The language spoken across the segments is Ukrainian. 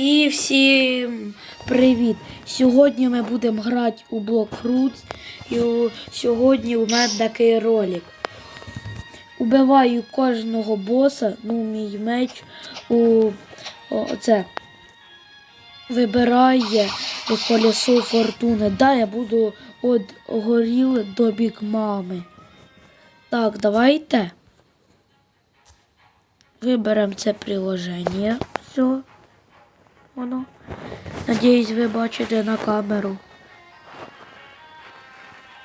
І всім привіт! Сьогодні ми будемо грати у Block Fruits. І сьогодні у мене такий ролик. Убиваю кожного боса, ну мій меч у о, це вибирає колесо фортуни. Да, я буду від горіли до бік мами. Так, давайте. Виберемо це приложення. Все. Воно. Надіюсь, ви бачите на камеру.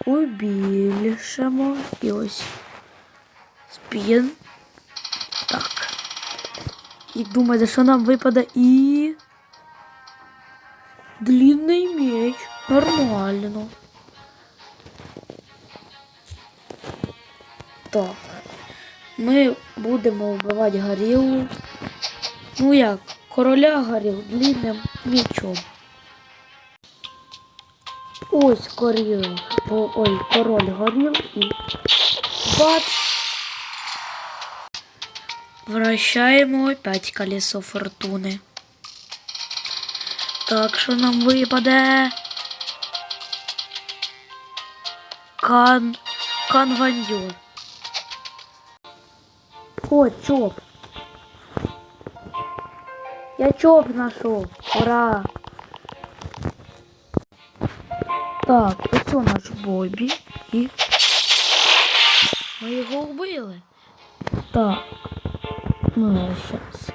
Убільшимо. І ось. Спін. Так. І думаєте, що нам випаде і. Длинний меч. Нормально. Так. Ми будемо вбивати горілу. Ну як, короля горіл длинним мечом. Ось коріл. О, ой, король горіл і бац. Вращаємо опять колесо фортуни. Так, що нам випаде? Кан... Канвандюр. О, чоп. Я чоп нашел. Ура! Так, у наш Бобі. І ми його вбили. Так. Ну, зараз.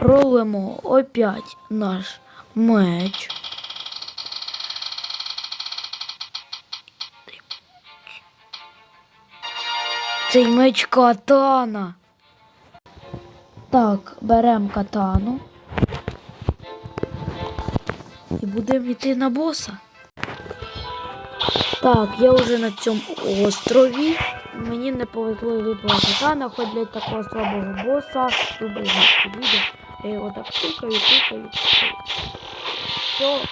Ролимо опять наш меч. Цей меч катана. Так, беремо катану. І будемо йти на боса. Так, я вже на цьому острові. Мені не повезло і випала катана, хоч для такого слабого боса. Відео. Я його так тикаю, тикаю, тикаю. Все.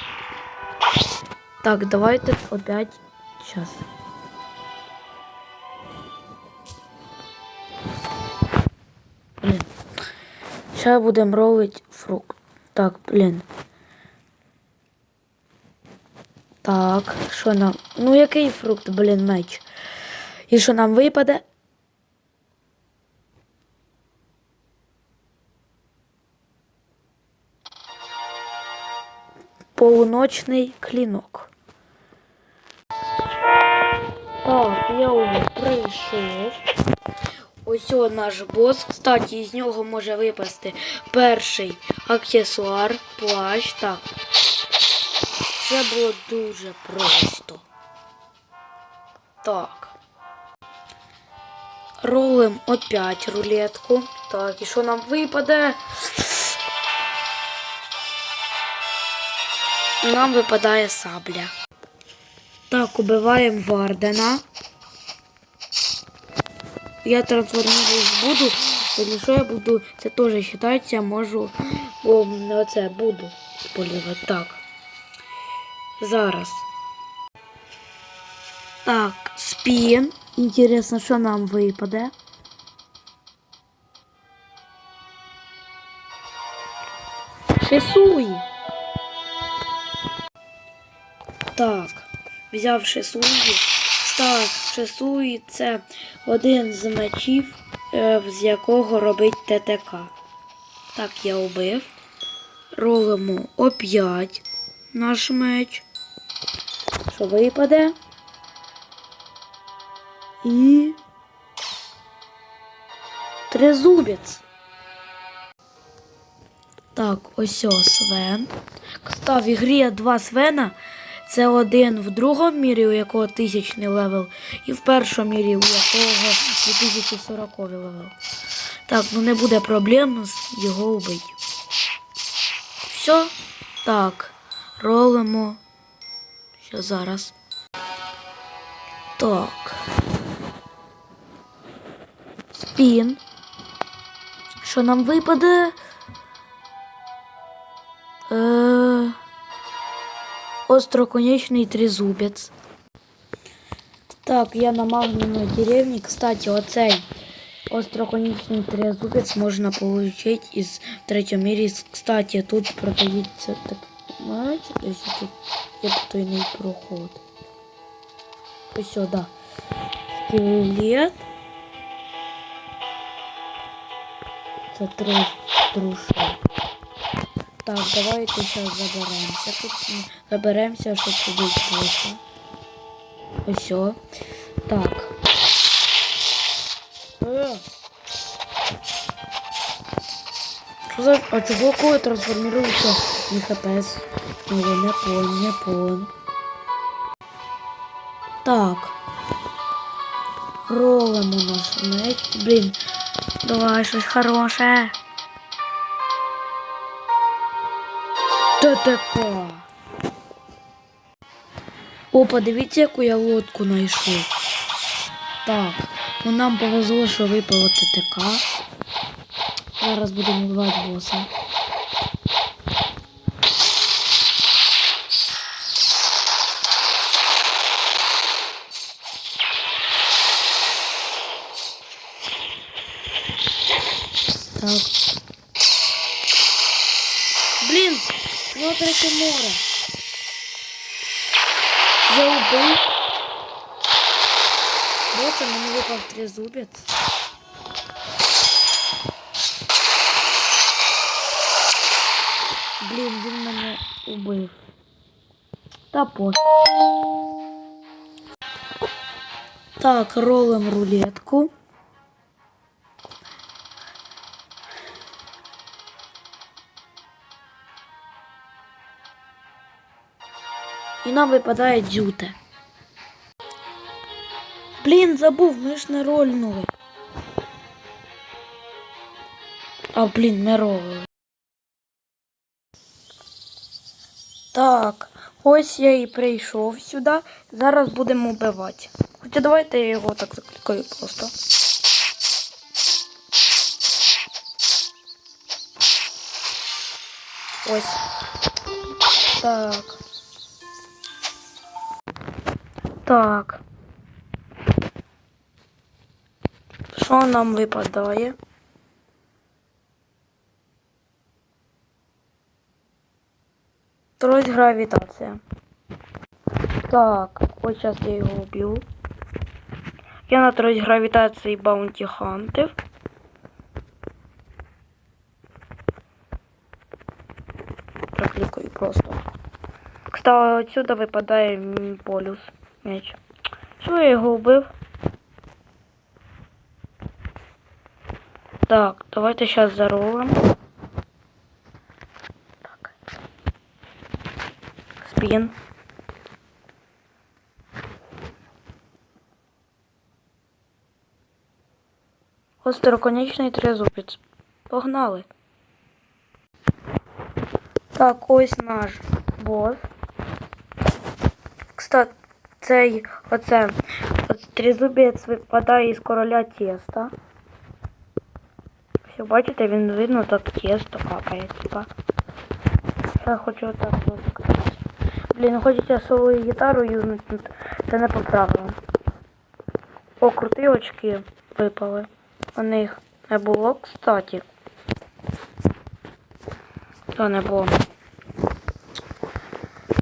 Так, давайте опять сейчас. Зараз будемо робити фрукт. Так, блін. Так, що нам? Ну який фрукт, блін, меч? І що нам випаде? Полуночний клінок. Так, я вже прийшов. Ось наш бос. Кстати, з нього може випасти перший аксесуар, плащ. Так. Це було дуже просто. Так. Ролим опять рулетку. Так, і що нам випаде? Нам випадає сабля. Так, убиваємо Вардена. Я трансформуюсь буду, якщо я буду, це теж вважається, я можу, бо оце буду спалювати. Так. Зараз. Так, спін. Інтересно, що нам випаде. Шесуї. Так, взяв шесуї. Так, шесуї це один з мечів, е, з якого робить ТТК. Так, я убив. Ролимо оп'ять наш меч. Що випаде? І. Трезубець. Так, ось Свен. Кстати, в ігрі два Свена. Це один в другому мірі, у якого тисячний левел, і в першому мірі, у якого 2040 левел. Так, ну не буде проблем з його вбити. Все. Так. Ролимо. Що зараз? Так. Спін. Що нам випаде? остроконечный тризубець. Так, я на магнумной деревне. Кстати, оцей остроконечний тризубець можна отримати із в третьому мірі. Кстати, тут продается, так. знаете, ось тут є потайний проход. Ось сюди. Скелет. Це три трушок. Так, давайте сейчас заберемося. Тут м, заберемося, щоб туди просто. Ось. Так. Е. Що за... А чого коли не хпс? Ну, я пон, не пон. Так. Ролимо наш меч. Блін. Давай щось хороше. ТТК. О, подивіться, яку я лодку знайшов. Так, ну нам повезло, що випало ТТК. Зараз будемо вбивати боса. Так. Блін, смотрите море. Я убив. Боса мені випав трезубець. Блін, він мене убив. Та по. Так, ролим рулетку. І нам випадає дзюте. Блін, забув, ми ж не рольнули. А, блін, не ролили. Так, ось я і прийшов сюди. Зараз будемо вбивати. Хоча давайте я його так закликаю просто. Ось. Так. Так. Що нам випадає? Трость гравітація. Так, ось зараз я його вб'ю. Я на трость гравітації баунті хантив. Прокликаю просто. Кстати, отсюда випадає м, полюс. Меч. Що я його вбив? Так, давайте зараз заролим. Так. Спін. Остроконечний трезубець. Погнали. Так, ось наш бос. Кстати, цей оце тризубець випадає із короля теста. Все, бачите, він видно так тесто капає, типа. Я хочу отак от. Блін, хочеться соло гітару юзнути, це не по правилам. О, круті очки випали. У них не було, кстати. То не було.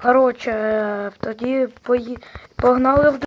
Коротше, е, тоді пої... погнали в